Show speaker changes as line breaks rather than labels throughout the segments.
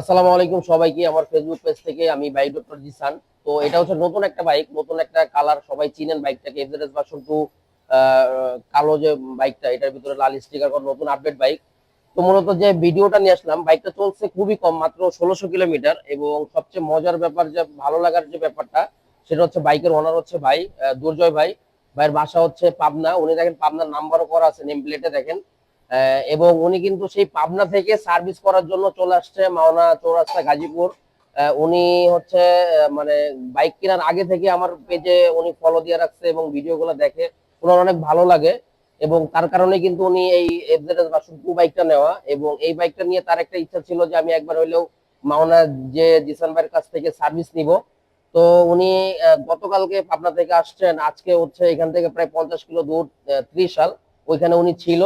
আসসালামু আলাইকুম সবাইকে, আমার ফেসবুক পেজ থেকে আমি বাইক ডক্টর জিসান। তো এটা হচ্ছে নতুন একটা বাইক নতুন একটা কালার সবাই চিনেন বাইকটাকে এফজেডএস ভার্সন টু কালো যে বাইকটা এটার ভিতরে লাল স্টিকার করা নতুন আপডেট বাইক তো মূলত যে ভিডিওটা নিয়ে আসলাম বাইকটা চলছে খুবই কম, মাত্র ষোলোশো কিলোমিটার এবং সবচেয়ে মজার ব্যাপার, যে ভালো লাগার যে ব্যাপারটা, সেটা হচ্ছে বাইকের ওনার হচ্ছে ভাই দুর্জয় ভাই। ভাইয়ের বাসা হচ্ছে পাবনা, উনি দেখেন পাবনার নাম্বারও করা আছে নেম প্লেটে দেখেন। এবং উনি কিন্তু সেই পাবনা থেকে সার্ভিস করার জন্য চলে আসছে মাওনা চৌরাস্তা গাজীপুর। উনি হচ্ছে মানে বাইক কেনার আগে থেকে আমার পেজে উনি ফলো দিয়ে রাখছে এবং ভিডিও ভিডিওগুলো দেখে। ওনার অনেক ভালো লাগে এবং তার কারণে কিন্তু উনি এই এফজেডএস বা টু বাইকটা নেওয়া এবং এই বাইকটা নিয়ে তার একটা ইচ্ছা ছিল যে আমি একবার হইলেও মাওনা যে জিসান ভাইয়ের কাছ থেকে সার্ভিস নিব। তো উনি গতকালকে পাবনা থেকে আসছেন। আজকে হচ্ছে এখান থেকে প্রায় পঞ্চাশ কিলো দূর ত্রিশ সাল ওইখানে উনি ছিল।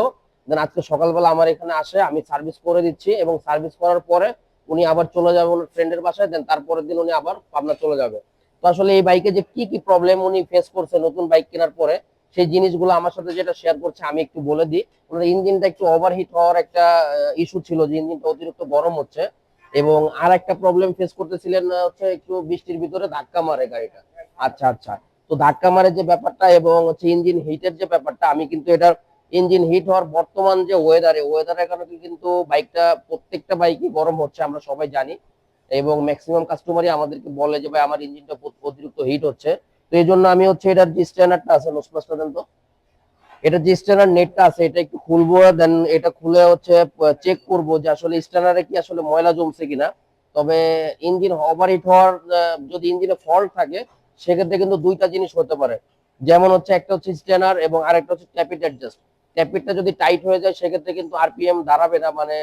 দেন আজকে সকালবেলা আমার এখানে আসে, আমি সার্ভিস করে দিচ্ছি এবং সার্ভিস করার পরে উনি আবার চলে যাবে ফ্রেন্ডের বাসায় দেন তারপরের দিন উনি আবার পাবনা চলে যাবে। তো আসলে এই বাইকে যে কি কি প্রবলেম উনি ফেস করছে নতুন বাইক কেনার পরে, সেই জিনিসগুলো আমার সাথে যেটা শেয়ার করছে আমি একটু বলে দিই। ওনার ইঞ্জিনটা একটু ওভারহিট হওয়ার একটা ইস্যু ছিল যে ইঞ্জিনটা অতিরিক্ত গরম হচ্ছে এবং আর একটা প্রবলেম ফেস করতেছিলেন হচ্ছে একটু বৃষ্টির ভিতরে ধাক্কা মারে গাড়িটা। আচ্ছা আচ্ছা। তো ধাক্কা মারে যে ব্যাপারটা এবং হচ্ছে ইঞ্জিন হিটের যে ব্যাপারটা, আমি কিন্তু এটার ইঞ্জিন হিট হওয়ার বর্তমান যে ওয়েদারে ওয়েদারের কারণে কিন্তু বাইকটা প্রত্যেকটা বাইকই গরম হচ্ছে, আমরা সবাই জানি। এবং ম্যাক্সিমাম কাস্টমারই আমাদেরকে বলে যে, ভাই, আমার ইঞ্জিনটা অতিরিক্ত হিট হচ্ছে। তো এই জন্য আমি হচ্ছে এটার যে স্ট্যান্ডার্ডটা আছে নোসপ্লাসটা দেন এটা যে স্ট্যান্ডার্ড নেটটা আছে, এটা একটু খুলবো দেন এটা খুলে হচ্ছে চেক করব যে আসলে স্ট্যান্ডার্ডে কি আসলে ময়লা জমছে কিনা। তবে ইঞ্জিন ওভারহিট হওয়ার যদি ইঞ্জিনে ফল্ট থাকে, সেক্ষেত্রে কিন্তু দুইটা জিনিস হতে পারে। যেমন হচ্ছে, একটা হচ্ছে স্ট্যানার এবং আরেকটা হচ্ছে ট্যাপিট অ্যাডজাস্ট ট্যাপিটটা যদি টাইট হয়ে যায়, সেক্ষেত্রে কিন্তু আরপিএম দাঁড়াবে না মানে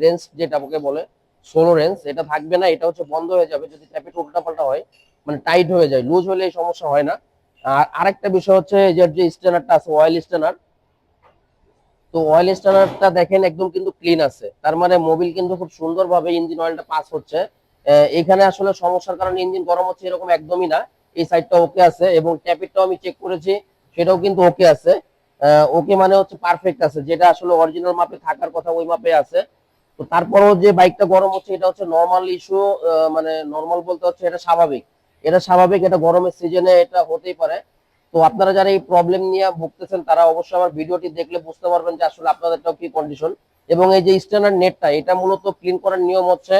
রেঞ্জ যেটা ওকে বলে, ষোলো রেঞ্জ এটা থাকবে না, এটা হচ্ছে বন্ধ হয়ে যাবে যদি ট্যাপিট উল্টাপাল্টা হয় মানে টাইট হয়ে যায় লুজ হলে এই সমস্যা হয় না। আর আরেকটা বিষয় হচ্ছে, এই যে স্ট্যানারটা আছে অয়েল স্ট্যানার, তো অয়েল স্ট্যানারটা দেখেন একদম কিন্তু ক্লিন আছে। তার মানে মোবিল কিন্তু খুব সুন্দরভাবে ইঞ্জিন অয়েলটা পাস হচ্ছে। এখানে আসলে সমস্যার কারণে ইঞ্জিন গরম হচ্ছে এরকম একদমই না। এই সাইডটা ওকে আছে এবং ট্যাপিটটাও আমি চেক করেছি, সেটাও কিন্তু ওকে আছে। ওকে মানে হচ্ছে পারফেক্ট আছে, যেটা আসলে অরিজিনাল মাপে থাকার কথা ওই মাপে আছে। তো তারপরেও যে বাইকটা গরম হচ্ছে, এটা হচ্ছে নর্মাল ইস্যু মানে নর্মাল বলতে হচ্ছে এটা স্বাভাবিক। এটা স্বাভাবিক, এটা গরমের সিজনে এটা হতেই পারে। তো আপনারা যারা এই প্রবলেম নিয়ে ভুগতেছেন, তারা অবশ্যই আমার ভিডিওটি দেখলে বুঝতে পারবেন যে আসলে আপনাদেরটাও কি কন্ডিশন এবং এই যে স্ট্যান্ডার্ড নেটটা এটা মূলত ক্লিন করার নিয়ম হচ্ছে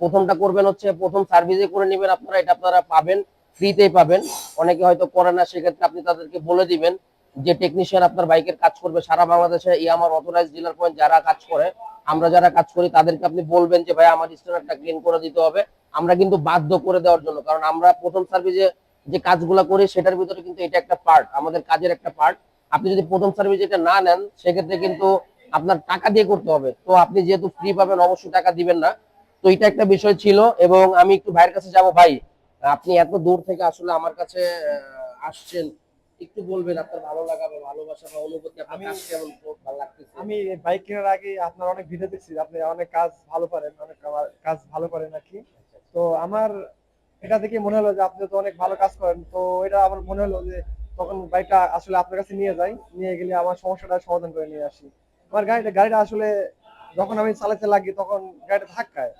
প্রথমটা করবেন হচ্ছে, প্রথম সার্ভিসে করে নেবেন আপনারা, এটা আপনারা পাবেন ফ্রিতেই পাবেন। অনেকে হয়তো করে না, সেক্ষেত্রে আপনি তাদেরকে বলে দিবেন। যে টেকনিশিয়ান আপনার বাইকের কাজ করবে, সারা বাংলাদেশে এই আমার অথরাইজ ডিলার পয়েন্ট যারা কাজ করে, আমরা যারা কাজ করি, তাদেরকে আপনি বলবেন যে, ভাই, আমার স্ট্যান্ডার্ডটা ক্লিন করে দিতে হবে। আমরা কিন্তু বাধ্য করে দেওয়ার জন্য, কারণ আমরা প্রথম সার্ভিসে যে কাজগুলো করি, সেটার ভিতরে কিন্তু এটা একটা পার্ট আমাদের কাজের একটা পার্ট আপনি যদি প্রথম সার্ভিস এটা না নেন, সেক্ষেত্রে কিন্তু আপনার টাকা দিয়ে করতে হবে। তো আপনি যেহেতু ফ্রি পাবেন, অবশ্যই টাকা দিবেন না। তো এটা একটা বিষয় ছিল, এবং আমি একটু ভাইয়ের কাছে যাব। ভাই, আপনি এত দূর থেকে আসলে আমার কাছে আসছেন একটু বলবেন আপনার ভালো লাগা বা ভালোবাসা বা অনুভূতি আপনার কাজ কেমন ভালো লাগতেছে?
আমি বাইক কেনার আগে আপনার অনেক ভিডিও দেখছি আপনি অনেক কাজ ভালো পারেন অনেক কাজ ভালো করেন নাকি তো আমার এটা দেখে মনে হলো যে আপনি তো অনেক ভালো কাজ করেন তো এটা আমার মনে হলো যে তখন বাইকটা আসলে আপনার কাছে নিয়ে যাই নিয়ে গেলে আমার সমস্যাটা সমাধান করে নিয়ে আসি। আমার গাড়িটা গাড়িটা আসলে যখন আমি চালাতে লাগি তখন গাড়িটা ধাক্কায়।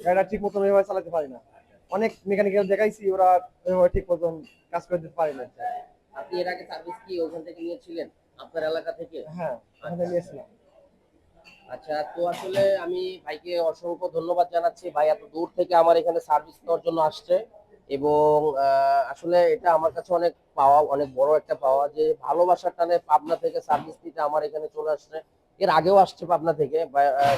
গাড়িটা ঠিক মতন ওইভাবে চালাতে পারি না। অনেক মেকানিক্যাল দেখাইছি ওরা ওইভাবে ঠিক মতন কাজ করে দিতে পারি না।
আপনি এর আগে সার্ভিস কি ওখান থেকে নিয়েছিলেন? আপনার এলাকা থেকে?
হ্যাঁ ওখানে নিয়েছিলাম।
আচ্ছা তো আসলে আমি ভাইকে অসংখ্য ধন্যবাদ জানাচ্ছি। ভাই এত দূর থেকে আমার এখানে সার্ভিস জন্য আসছে এবং আসলে এটা আমার কাছে অনেক পাওয়া অনেক বড় একটা পাওয়া যে ভালোবাসার টানে পাবনা থেকে সার্ভিস দিতে আমার এখানে চলে আসছে। এর আগেও আসছে পাবনা থেকে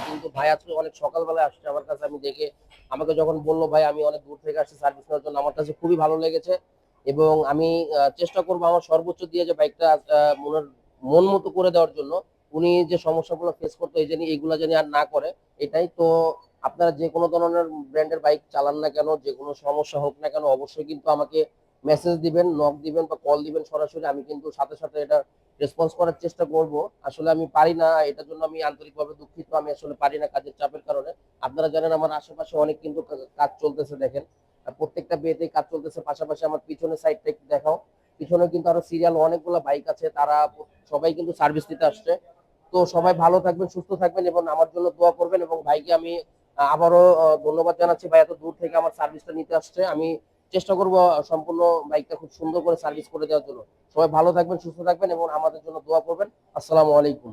কিন্তু ভাই আজকে অনেক সকালবেলায় আসছে আমার কাছে। আমি দেখে আমাকে যখন বলল ভাই আমি অনেক দূর থেকে আসছি সার্ভিস নেওয়ার জন্য আমার কাছে খুবই ভালো লেগেছে। এবং আমি চেষ্টা করব আমার সর্বোচ্চ দিয়ে যে বাইকটা মনের, মন মতো করে দেওয়ার জন্য। উনি যে সমস্যাগুলো ফেস করতো, এই জানি এইগুলো জানি আর না করে। এটাই তো আপনারা যে কোনো ধরনের ব্র্যান্ডের বাইক চালান না কেন, যে কোনো সমস্যা হোক না কেন, অবশ্যই কিন্তু আমাকে মেসেজ দিবেন নক দিবেন বা কল দিবেন সরাসরি। আমি কিন্তু সাথে সাথে এটা রেসপন্স করার চেষ্টা করব। আসলে আমি পারি না, এটার জন্য আমি আন্তরিকভাবে দুঃখিত। আমি আসলে পারি না কাজের চাপের কারণে। আপনারা জানেন, আমার আশেপাশে অনেক কিন্তু কাজ চলতেছে, দেখেন। প্রত্যেকটা বিয়েতেই কাজ চলতেছে। পাশাপাশি আমার পিছনের সাইডটা একটু দেখাও। পিছনে কিন্তু আরও সিরিয়াল অনেকগুলো বাইক আছে, তারা সবাই কিন্তু সার্ভিস দিতে আসছে। তো সবাই ভালো থাকবেন, সুস্থ থাকবেন এবং আমার জন্য দোয়া করবেন এবং ভাইকে আমি আবারও ধন্যবাদ জানাচ্ছি ভাই, এত দূর থেকে আমার সার্ভিসটা নিতে আসছে। আমি চেষ্টা করব সম্পূর্ণ বাইকটা খুব সুন্দর করে সার্ভিস করে দেওয়ার জন্য। সবাই ভালো থাকবেন, সুস্থ থাকবেন এবং আমাদের জন্য দোয়া করবেন। আসসালামু আলাইকুম।